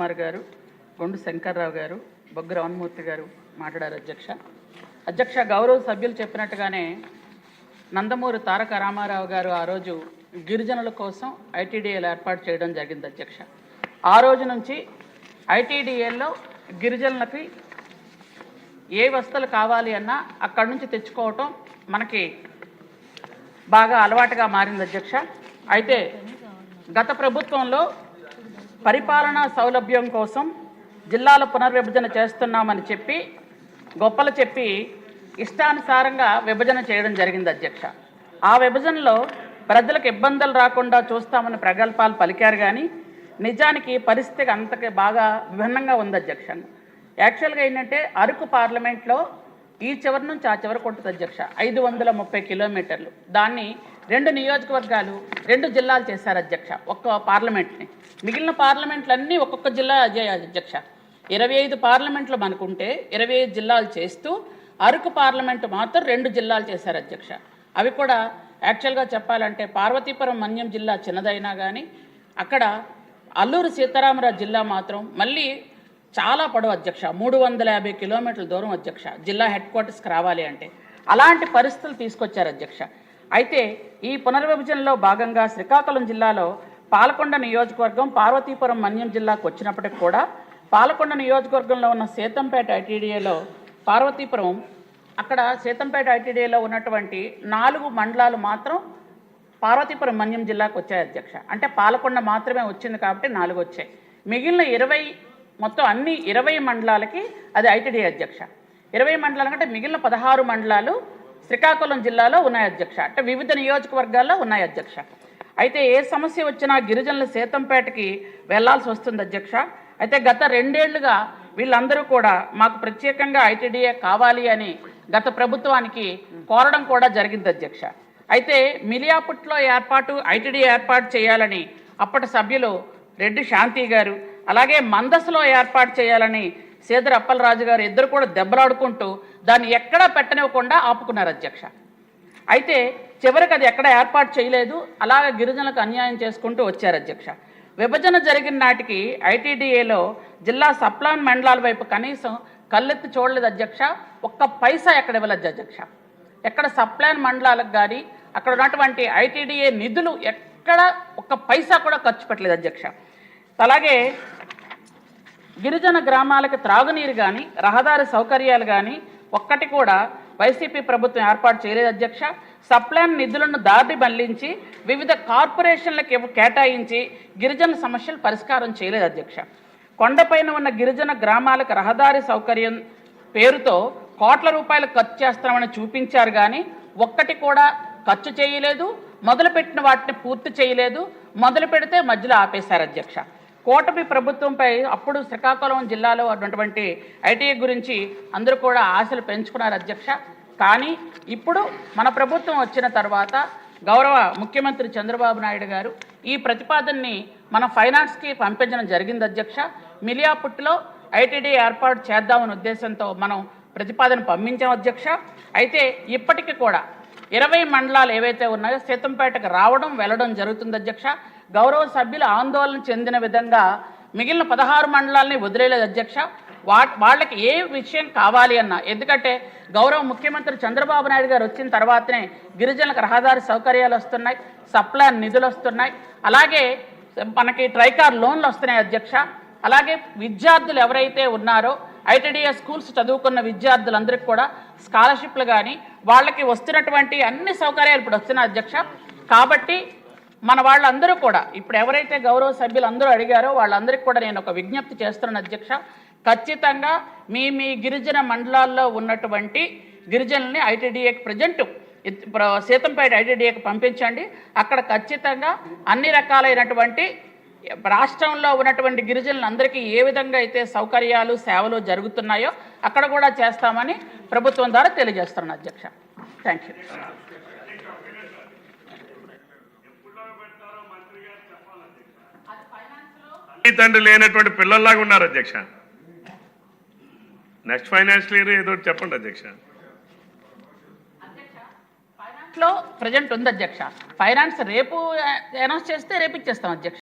కుమార్ గారు గొండు శంకర్రావు గారు బొగ్గ రవణమూర్తి గారు మాట్లాడారు అధ్యక్ష. అధ్యక్ష గౌరవ సభ్యులు చెప్పినట్టుగానే నందమూరి తారక రామారావు గారు ఆ రోజు గిరిజనుల కోసం ఐటీడీఏలు ఏర్పాటు చేయడం జరిగింది అధ్యక్ష. ఆ రోజు నుంచి ఐటీడీఏల్లో గిరిజనులకి ఏ వస్తువులు కావాలి అన్నా అక్కడి నుంచి తెచ్చుకోవటం మనకి బాగా అలవాటుగా మారింది అధ్యక్ష. అయితే గత ప్రభుత్వంలో పరిపాలనా సౌలభ్యం కోసం జిల్లాల పునర్విభజన చేస్తున్నామని చెప్పి గొప్పలు చెప్పి ఇష్టానుసారంగా విభజన చేయడం జరిగింది అధ్యక్ష. ఆ విభజనలో ప్రజలకు ఇబ్బందులు రాకుండా చూస్తామని ప్రగల్భాలు పలికారు కానీ నిజానికి పరిస్థితి అంతకి బాగా విభిన్నంగా ఉంది అధ్యక్ష. యాక్చువల్గా ఏంటంటే అరకు పార్లమెంట్లో ఈ చివరి నుంచి ఆ చివరి ఉంటుంది అధ్యక్ష. ఐదు వందల ముప్పై కిలోమీటర్లు. దాన్ని రెండు నియోజకవర్గాలు రెండు జిల్లాలు చేశారు అధ్యక్ష ఒక్క పార్లమెంట్ని. మిగిలిన పార్లమెంట్లన్నీ ఒక్కొక్క జిల్లా అజయ్ అధ్యక్ష. ఇరవై ఐదు పార్లమెంట్లు మనకుంటే ఇరవై ఐదు జిల్లాలు చేస్తూ అరకు పార్లమెంటు మాత్రం రెండు జిల్లాలు చేశారు అధ్యక్ష. అవి కూడా యాక్చువల్గా చెప్పాలంటే పార్వతీపురం మన్యం జిల్లా చిన్నదైనా కానీ అక్కడ అల్లూరు సీతారామరాజు జిల్లా మాత్రం మళ్ళీ చాలా పొడవు అధ్యక్ష. మూడు వందల యాభై కిలోమీటర్ల దూరం అధ్యక్ష. జిల్లా హెడ్ క్వార్టర్స్కి రావాలి అంటే. అలాంటి పరిస్థితులు తీసుకొచ్చారు అధ్యక్ష. అయితే ఈ పునర్విభజనలో భాగంగా శ్రీకాకుళం జిల్లాలో పాలకొండ నియోజకవర్గం పార్వతీపురం మన్యం జిల్లాకు వచ్చినప్పటికి కూడా పాలకొండ నియోజకవర్గంలో ఉన్న సీతంపేట ఐటీడీఏలో పార్వతీపురం అక్కడ సీతంపేట ఐటీడీఏలో ఉన్నటువంటి నాలుగు మండలాలు మాత్రం పార్వతీపురం మన్యం జిల్లాకు వచ్చాయి అధ్యక్ష. అంటే పాలకొండ మాత్రమే వచ్చింది కాబట్టి నాలుగు వచ్చాయి. మిగిలిన ఇరవై మొత్తం అన్ని ఇరవై మండలాలకి అది ఐటీడీ అధ్యక్ష. ఇరవై మండలాలు అంటే మిగిలిన పదహారు మండలాలు శ్రీకాకుళం జిల్లాలో ఉన్నాయి అధ్యక్ష. అంటే వివిధ నియోజకవర్గాల్లో ఉన్నాయి అధ్యక్ష. అయితే ఏ సమస్య వచ్చినా గిరిజనుల సేతంపేటకి వెళ్ళాల్సి వస్తుంది అధ్యక్ష. అయితే గత రెండేళ్ళుగా వీళ్ళందరూ కూడా మాకు ప్రత్యేకంగా ఐటీడీఏ కావాలి అని గత ప్రభుత్వానికి కోరడం కూడా జరిగింది అధ్యక్ష. అయితే మిలియాపుట్లో ఏర్పాటు ఐటీడీ ఏర్పాటు చేయాలని అప్పటి సభ్యులు రెడ్డి శాంతి గారు అలాగే మందస్సులో ఏర్పాటు చేయాలని సీదర అప్పలరాజు గారు ఇద్దరు కూడా దెబ్బలాడుకుంటూ దాన్ని ఎక్కడా పెట్టనివ్వకుండా ఆపుకున్నారు అధ్యక్ష. అయితే చివరికి అది ఎక్కడ ఏర్పాటు చేయలేదు అలాగే గిరిజనులకు అన్యాయం చేసుకుంటూ వచ్చారు అధ్యక్ష. విభజన జరిగిన నాటికి ఐటీడీఏలో జిల్లా సప్లాన్ మండలాల వైపు కనీసం కళ్ళెత్తి చూడలేదు అధ్యక్ష ఒక్క పైసా ఎక్కడ ఇవ్వలేదు అధ్యక్ష. ఎక్కడ సప్లాన్ మండలాలకు కానీ అక్కడ ఉన్నటువంటి ఐటీడీఏ నిధులు ఎక్కడ ఒక్క పైసా కూడా ఖర్చు పెట్టలేదు అధ్యక్ష. అలాగే గిరిజన గ్రామాలకు త్రాగునీరు కానీ రహదారి సౌకర్యాలు కానీ ఒక్కటి కూడా వైసీపీ ప్రభుత్వం ఏర్పాటు చేయలేదు. అధ్యక్ష సప్లాన్ నిధులను దారి మళ్ళించి వివిధ కార్పొరేషన్లకు కేటాయించి గిరిజన సమస్యలు పరిష్కారం చేయలేదు అధ్యక్ష. కొండపైన ఉన్న గిరిజన గ్రామాలకు రహదారి సౌకర్యం పేరుతో కోట్ల రూపాయలు ఖర్చు చేస్తామని చూపించారు కానీ ఒక్కటి కూడా ఖర్చు చేయలేదు. మొదలుపెట్టిన వాటిని పూర్తి చేయలేదు. మొదలు పెడితే మధ్యలో ఆపేశారు అధ్యక్ష. కూటమి ప్రభుత్వంపై అప్పుడు శ్రీకాకుళం జిల్లాలో ఉన్నటువంటి ఐటీఐ గురించి అందరూ కూడా ఆశలు పెంచుకున్నారు అధ్యక్ష. కానీ ఇప్పుడు మన ప్రభుత్వం వచ్చిన తర్వాత గౌరవ ముఖ్యమంత్రి చంద్రబాబు నాయుడు గారు ఈ ప్రతిపాదనని మన ఫైనాన్స్కి పంపించడం జరిగింది అధ్యక్ష. మిలియాపుట్లో ఐటీడీ ఏర్పాటు చేద్దామనే ఉద్దేశంతో మనం ప్రతిపాదన పంపించాం అధ్యక్ష. అయితే ఇప్పటికీ కూడా ఇరవై మండలాలు ఏవైతే ఉన్నాయో సీతంపేటకు రావడం వెళ్ళడం జరుగుతుంది అధ్యక్ష. గౌరవ సభ్యులు ఆందోళన చెందిన విధంగా మిగిలిన పదహారు మండలాల్ని వదిలేలేదు అధ్యక్ష. వా వాళ్ళకి ఏ విషయం కావాలి అన్న. ఎందుకంటే గౌరవ ముఖ్యమంత్రి చంద్రబాబు నాయుడు గారు వచ్చిన తర్వాతనే గిరిజనులకు రహదారి సౌకర్యాలు వస్తున్నాయి సప్లాన్ నిధులు వస్తున్నాయి. అలాగే మనకి ట్రైకార్ లోన్లు వస్తున్నాయి అధ్యక్ష. అలాగే విద్యార్థులు ఎవరైతే ఉన్నారో ఐటీడీఏ స్కూల్స్ చదువుకున్న విద్యార్థులందరికీ కూడా స్కాలర్షిప్లు కానీ వాళ్ళకి వస్తున్నటువంటి అన్ని సౌకర్యాలు ఇప్పుడు వస్తున్నాయి అధ్యక్ష. కాబట్టి మన వాళ్ళందరూ కూడా ఇప్పుడు ఎవరైతే గౌరవ సభ్యులు అందరూ అడిగారో వాళ్ళందరికీ కూడా నేను ఒక విజ్ఞప్తి చేస్తున్నాను అధ్యక్ష. ఖచ్చితంగా మీ మీ గిరిజన మండలాల్లో ఉన్నటువంటి గిరిజనుల్ని ఐటీడీఏకి ప్రజెంట్ సీతంపేట ఐటీడీఏకి పంపించండి. అక్కడ ఖచ్చితంగా అన్ని రకాలైనటువంటి రాష్ట్రంలో ఉన్నటువంటి గిరిజనులందరికీ ఏ విధంగా అయితే సౌకర్యాలు సేవలు జరుగుతున్నాయో అక్కడ కూడా చేస్తామని ప్రభుత్వం ద్వారా తెలియజేస్తున్నాను అధ్యక్ష. థ్యాంక్ యూ తల్లి తండ్రి లేనటువంటి పిల్లల్లాగా ఉన్నారు అధ్యక్ష. నెక్స్ట్ ఫైనాన్షియల్ ఇయర్ ఏదో చెప్పండి అధ్యక్ష. లో ప్రజెంట్ ఉంది అధ్యక్ష. ఫైనాన్స్ రేపు అనౌన్స్ చేస్తే రేపు ఇచ్చేస్తాం అధ్యక్ష.